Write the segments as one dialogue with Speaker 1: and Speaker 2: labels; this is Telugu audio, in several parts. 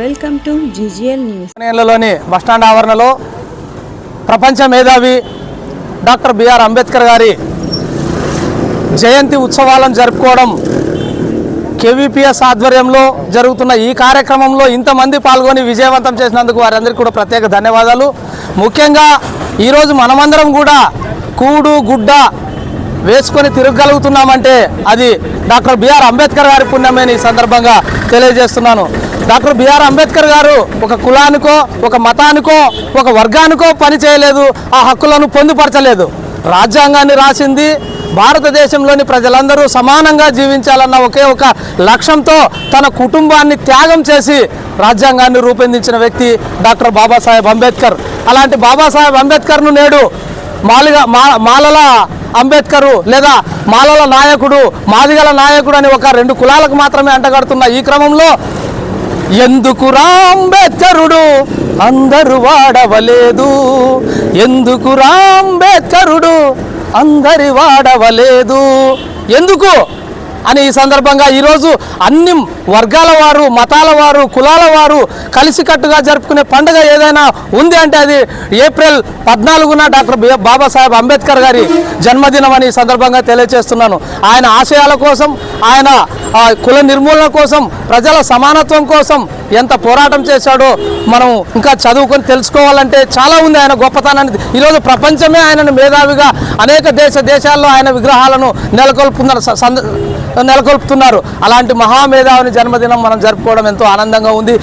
Speaker 1: Welcome to GGL news.
Speaker 2: నేలలోని బస్టాండ్ ఆవరణలో ప్రపంచ మేధావి డాక్టర్ బిఆర్ అంబేద్కర్ గారి జయంతి ఉత్సవాలను జరుపుకోవడం కేవీపీఎస్ ఆధ్వర్యంలో జరుగుతున్న ఈ కార్యక్రమంలో ఇంతమంది పాల్గొని విజయవంతం చేసినందుకు వారందరికీ కూడా ప్రత్యేక ధన్యవాదాలు. ముఖ్యంగా ఈరోజు మనమందరం కూడా కూడు గుడ్డ వేసుకొని తిరగలుగుతున్నామంటే అది డాక్టర్ బిఆర్ అంబేద్కర్ గారి పుణ్యమని ఈ సందర్భంగా తెలియజేస్తున్నాను. డాక్టర్ బిఆర్ అంబేద్కర్ గారు ఒక కులానికో ఒక మతానికో ఒక వర్గానికో పని చేయలేదు. ఆ హక్కులను పొందుపరచలేదు. రాజ్యాంగాన్ని రాసింది భారతదేశంలోని ప్రజలందరూ సమానంగా జీవించాలన్న ఒకే ఒక లక్ష్యంతో తన కుటుంబాన్ని త్యాగం చేసి రాజ్యాంగాన్ని రూపొందించిన వ్యక్తి డాక్టర్ బాబాసాహెబ్ అంబేద్కర్. అలాంటి బాబాసాహెబ్ అంబేద్కర్ను నేడు మాలిగా మా మాలల అంబేద్కరు లేదా మాలల నాయకుడు మాదిగల నాయకుడు అని ఒక రెండు కులాలకు మాత్రమే అంటగడుతున్న ఈ క్రమంలో ఎందుకు రాంబేచరుడు అందరు వాడవలేదు. ఎందుకు రాంబేచరుడు అందరి వాడవలేదు. ఎందుకు? అని ఈ సందర్భంగా ఈరోజు అన్ని వర్గాల వారు మతాల వారు కులాల వారు కలిసికట్టుగా జరుపుకునే పండుగ ఏదైనా ఉంది అంటే అది ఏప్రిల్ పద్నాలుగున డాక్టర్ బాబాసాహెబ్ అంబేద్కర్ గారి జన్మదినం అని ఈ సందర్భంగా తెలియజేస్తున్నాను. ఆయన ఆశయాల కోసం ఆయన కుల నిర్మూలన కోసం ప్రజల సమానత్వం కోసం ఎంత పోరాటం చేశాడో మనం ఇంకా చదువుకొని తెలుసుకోవాలంటే చాలా ఉంది ఆయన గొప్పతనాన్ని. ఈరోజు ప్రపంచమే ఆయనను మేధావిగా అనేక దేశ దేశాల్లో ఆయన విగ్రహాలను నెలకొల్పుతున్న నెలకొల్పుతున్నారు. అలాంటి మహామేధావిని జన్మదినం మనం జరుపుకోవడం ఎంతో ఆనందంగా ఉంది.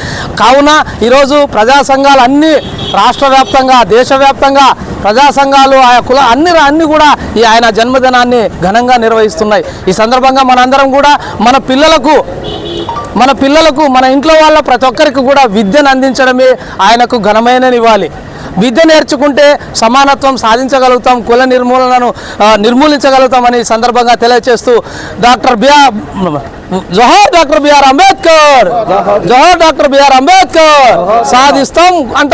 Speaker 2: కావున ఈరోజు ప్రజా సంఘాలు అన్ని రాష్ట్ర వ్యాప్తంగా దేశవ్యాప్తంగా ప్రజా సంఘాలు ఆయా కుల అన్ని అన్ని కూడా ఈ ఆయన జన్మదినాన్ని ఘనంగా నిర్వహిస్తున్నాయి. ఈ సందర్భంగా మనందరం కూడా మన పిల్లలకు మన పిల్లలకు మన ఇంట్లో వాళ్ళ ప్రతి ఒక్కరికి కూడా విద్యను అందించడమే ఆయనకు ఘనమైన ఇవ్వాలి విద్య నేర్చుకుంటే సమానత్వం సాధించగలుగుతాం కుల నిర్మూలనను నిర్మూలించగలుగుతాం నిర్మూలించగలుగుతామని సందర్భంగా తెలియజేస్తూ డాక్టర్ బిఆర్ జోహర్ డాక్టర్ బిఆర్ అంబేద్కర్ జోహర్ డాక్టర్ బిఆర్ అంబేద్కర్ సాధిస్తాం అంటారు.